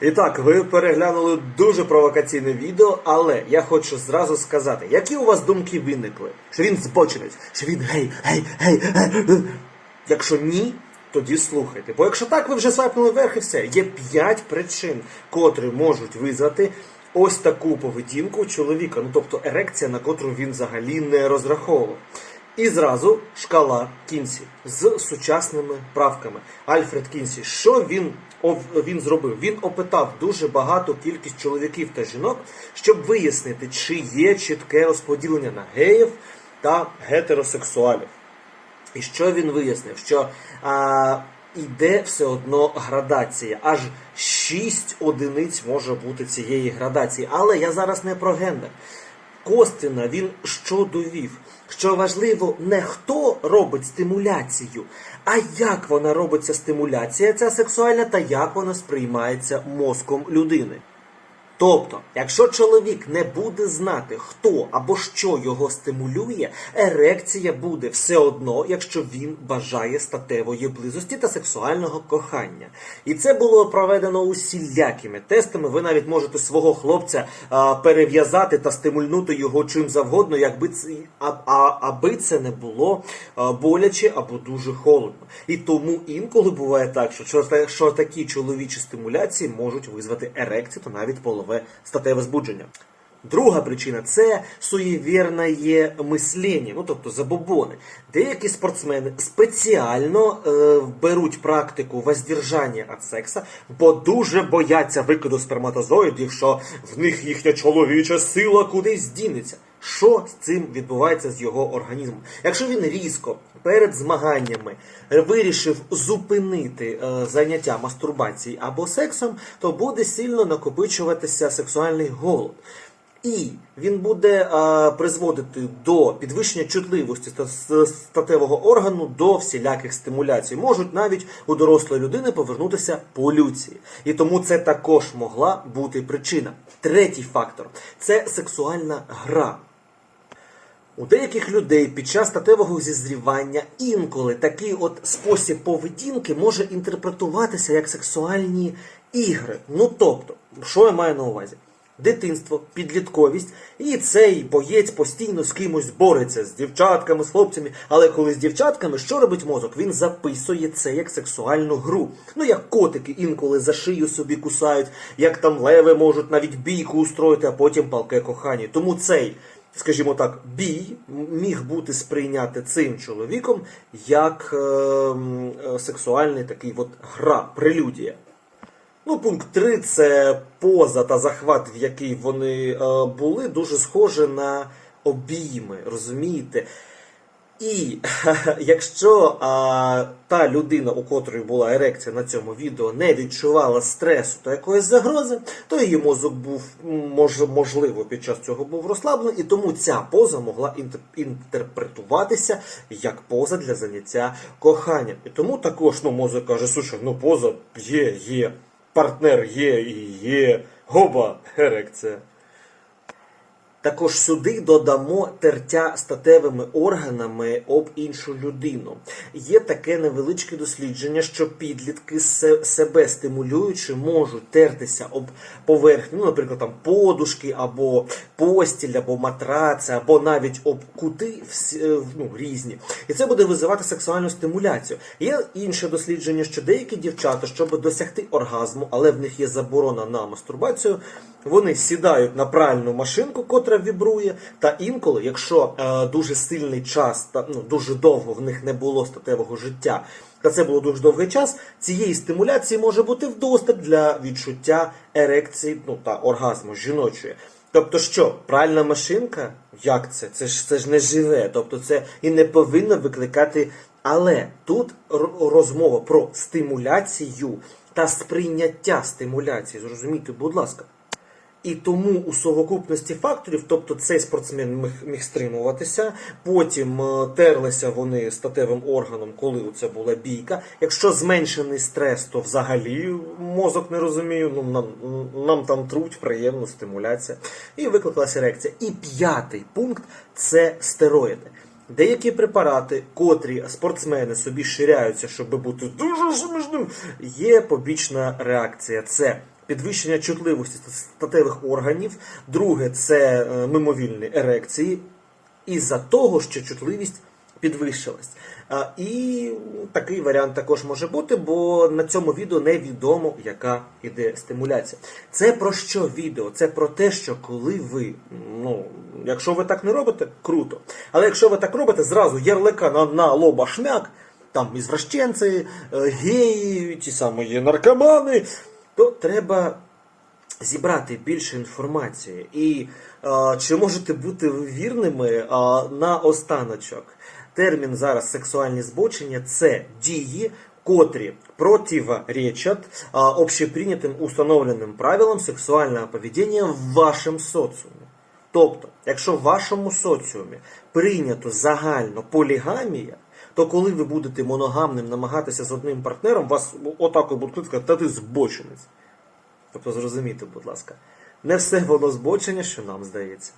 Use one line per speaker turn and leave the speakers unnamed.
І так, ви переглянули дуже провокаційне відео, але я хочу зразу сказати, які у вас думки виникли? Що він збочинець, що він гей, гей, гей, гей. Якщо ні, тоді слухайте. Бо якщо так, ви вже свайпнули вверх і все. Є п'ять причин, котрі можуть визвати ось таку поведінку чоловіка. Ну тобто ерекція, на котру він взагалі не розраховував. І зразу шкала Кінсі з сучасними правками. Альфред Кінсі, що він він зробив? Він опитав дуже багату кількість чоловіків та жінок, щоб вияснити, чи є чітке розподілення на геїв та гетеросексуалів. І що він вияснив? Що а, йде все одно градація. Аж 6 одиниць може бути цієї градації. Але я зараз не про гендер. Костина він що довів? Що важливо не хто робить стимуляцію, а як вона робиться стимуляція, ця сексуальна, та як вона сприймається мозком людини. Тобто, якщо чоловік не буде знати, хто або що його стимулює, ерекція буде все одно, якщо він бажає статевої близості та сексуального кохання. І це було проведено усілякими тестами. Ви навіть можете свого хлопця а, перев'язати та стимульнути його чим завгодно, якби це а, а, аби це не було а, боляче або дуже холодно. І тому інколи буває так, що, що, такі чоловічі стимуляції можуть визвати ерекцію та навіть полове статеве збудження. Друга причина це суєвірне мислення, ну тобто забобони. Деякі спортсмени спеціально е, беруть практику воздержання від секса, бо дуже бояться викиду сперматозоїдів, що в них їхня чоловіча сила кудись дінеться. Що з цим відбувається з його організмом? Якщо він різко перед змаганнями вирішив зупинити е, заняття мастурбації або сексом, то буде сильно накопичуватися сексуальний голод. І він буде е, призводити до підвищення чутливості ста- статевого органу до всіляких стимуляцій. Можуть навіть у дорослої людини повернутися полюції. І тому це також могла бути причина. Третій фактор це сексуальна гра. У деяких людей під час статевого зізрівання інколи такий от спосіб поведінки може інтерпретуватися як сексуальні ігри. Ну тобто, що я маю на увазі? Дитинство, підлітковість, і цей боєць постійно з кимось бореться з дівчатками, з хлопцями. Але коли з дівчатками, що робить мозок? Він записує це як сексуальну гру. Ну як котики інколи за шию собі кусають, як там леви можуть навіть бійку устроїти, а потім палке кохання. Тому цей скажімо так, бій міг бути сприйняти цим чоловіком як е, м, е, сексуальний такий от гра, прелюдія. Ну, пункт 3 це поза та захват, в який вони е, були, дуже схоже на обійми, розумієте? І якщо а, та людина, у котрої була ерекція на цьому відео, не відчувала стресу та якоїсь загрози, то її мозок був мож, можливо під час цього був розслаблений, і тому ця поза могла інтерпретуватися як поза для заняття коханням. І тому також ну, мозок каже, слушай, ну поза є, є, партнер є і є, гоба, ерекція. Також сюди додамо тертя статевими органами об іншу людину. Є таке невеличке дослідження, що підлітки себе стимулюючи можуть тертися об поверхню, ну, наприклад, там подушки, або постіль, або матраци, або навіть об кути е, ну, різні. І це буде визивати сексуальну стимуляцію. Є інше дослідження, що деякі дівчата, щоб досягти оргазму, але в них є заборона на мастурбацію, вони сідають на пральну машинку, котра вібрує, та інколи, якщо е, дуже сильний час та ну дуже довго в них не було статевого життя, та це було дуже довгий час, цієї стимуляції може бути вдосталь для відчуття ерекції ну та оргазму жіночої. Тобто, що пральна машинка, як це? Це ж це ж не живе, тобто це і не повинно викликати. Але тут розмова про стимуляцію та сприйняття стимуляції. Зрозумійте, будь ласка. І тому у совокупності факторів, тобто цей спортсмен міг, міг стримуватися, потім е, терлися вони статевим органом, коли це була бійка. Якщо зменшений стрес, то взагалі мозок не розуміє, ну нам, нам там труть, приємно, стимуляція. І викликалася ерекція. І п'ятий пункт це стероїди. Деякі препарати, котрі спортсмени собі ширяються, щоб бути дуже смішним, є побічна реакція. Це підвищення чутливості статевих органів, друге це е, мимовільні ерекції, із-за того, що чутливість підвищилась. І такий варіант також може бути, бо на цьому відео невідомо, яка іде стимуляція. Це про що відео? Це про те, що коли ви, ну, якщо ви так не робите, круто. Але якщо ви так робите, зразу ярлика на, на лоба шмяк, там ізвращенці, е, геї, ті самі наркомани, треба зібрати більше інформації. І е, чи можете бути вірними е, на останочок? Термін зараз сексуальні збочення це дії, котрі противоречат е, общеприйнятим установленим правилам сексуального поведіння в вашому соціумі. Тобто, якщо в вашому соціумі прийнято загально полігамія, то коли ви будете моногамним намагатися з одним партнером, вас отак от будуть сказати, та ти збочинець. Тобто зрозумійте, будь ласка, не все воно збочення, що нам здається.